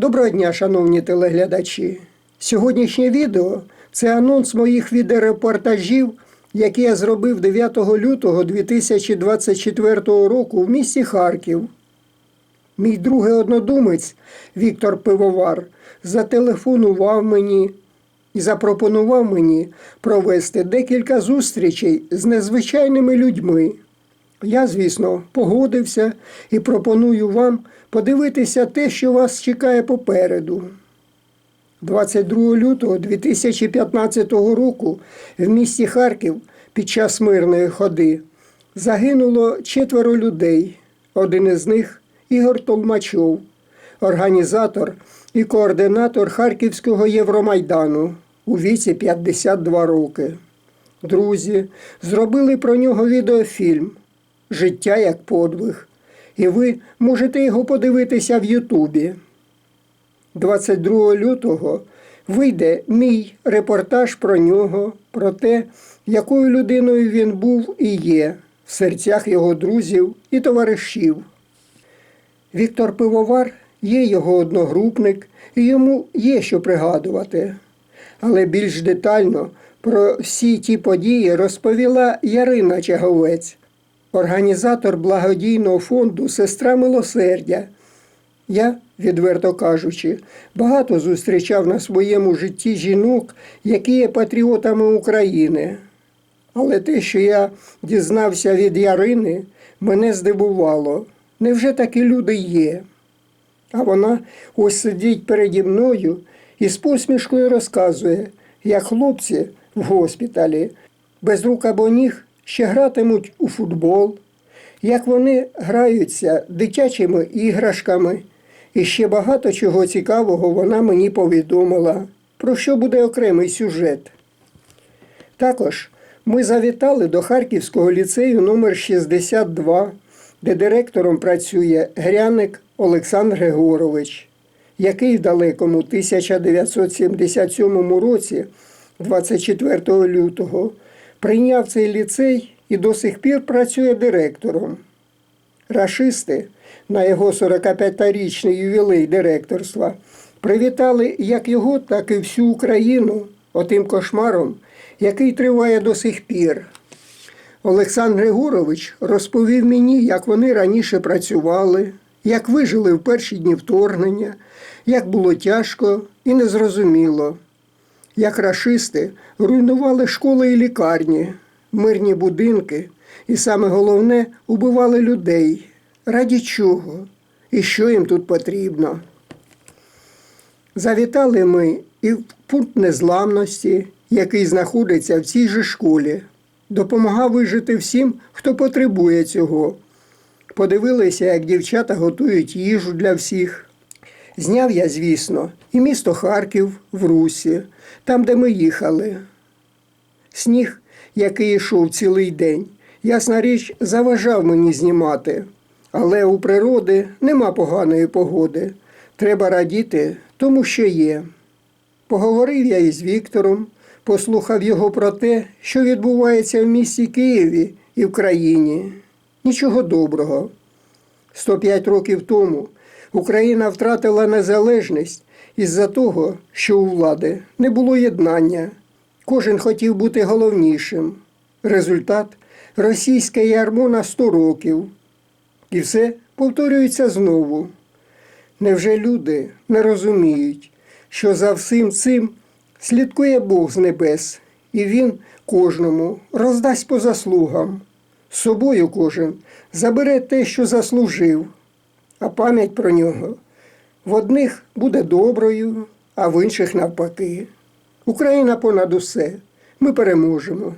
Доброго дня, шановні телеглядачі. Сьогоднішнє відео це анонс моїх відеорепортажів, які я зробив 9 лютого 2024 року в місті Харків. Мій другий однодумець Віктор Пивовар зателефонував мені і запропонував мені провести декілька зустрічей з незвичайними людьми. Я, звісно, погодився і пропоную вам подивитися те, що вас чекає попереду. 22 лютого 2015 року в місті Харків під час мирної ходи загинуло четверо людей. Один із них Ігор Толмачов, організатор і координатор Харківського Євромайдану у віці 52 роки. Друзі зробили про нього відеофільм Життя як подвиг. І ви можете його подивитися в Ютубі. 22 лютого вийде мій репортаж про нього, про те, якою людиною він був і є в серцях його друзів і товаришів. Віктор Пивовар є його одногрупник, і йому є що пригадувати. Але більш детально про всі ті події розповіла Ярина Чаговець, організатор благодійного фонду Сестра Милосердя. Я, відверто кажучи, багато зустрічав на своєму житті жінок, які є патріотами України. Але те, що я дізнався від Ярини, мене здивувало. Невже такі люди є? А вона ось сидить переді мною і з посмішкою розказує, як хлопці в госпіталі без рук або ніг ще гратимуть у футбол, як вони граються дитячими іграшками. І ще багато чого цікавого вона мені повідомила, про що буде окремий сюжет. Також ми завітали до Харківського ліцею номер 62 де директором працює Гряник Олександр Григорович, який в далекому 1977 році, 24 лютого, прийняв цей ліцей і до сих пір працює директором. Рашисти на його 45-річний ювілей директорства привітали як його, так і всю Україну отим кошмаром, який триває до сих пір. Олександр Григорович розповів мені, як вони раніше працювали, як вижили в перші дні вторгнення, як було тяжко і незрозуміло, як рашисти руйнували школи і лікарні, мирні будинки, і саме головне убивали людей. Раді чого і що їм тут потрібно. Завітали ми і в пункт незламності, який знаходиться в цій же школі допомагав вижити всім, хто потребує цього. Подивилися, як дівчата готують їжу для всіх. Зняв я, звісно, і місто Харків в Русі, там, де ми їхали. Сніг, який йшов цілий день, ясна річ, заважав мені знімати. Але у природи нема поганої погоди. Треба радіти тому, що є. Поговорив я із Віктором, послухав його про те, що відбувається в місті Києві і в країні. Нічого доброго. 105 років тому Україна втратила незалежність із-за того, що у влади не було єднання. Кожен хотів бути головнішим. Результат російське ярмо на 100 років. І все повторюється знову. Невже люди не розуміють, що за всім цим Слідкує Бог з небес, і Він кожному роздасть по заслугам. Собою кожен забере те, що заслужив, а пам'ять про нього в одних буде доброю, а в інших навпаки. Україна понад усе. Ми переможемо.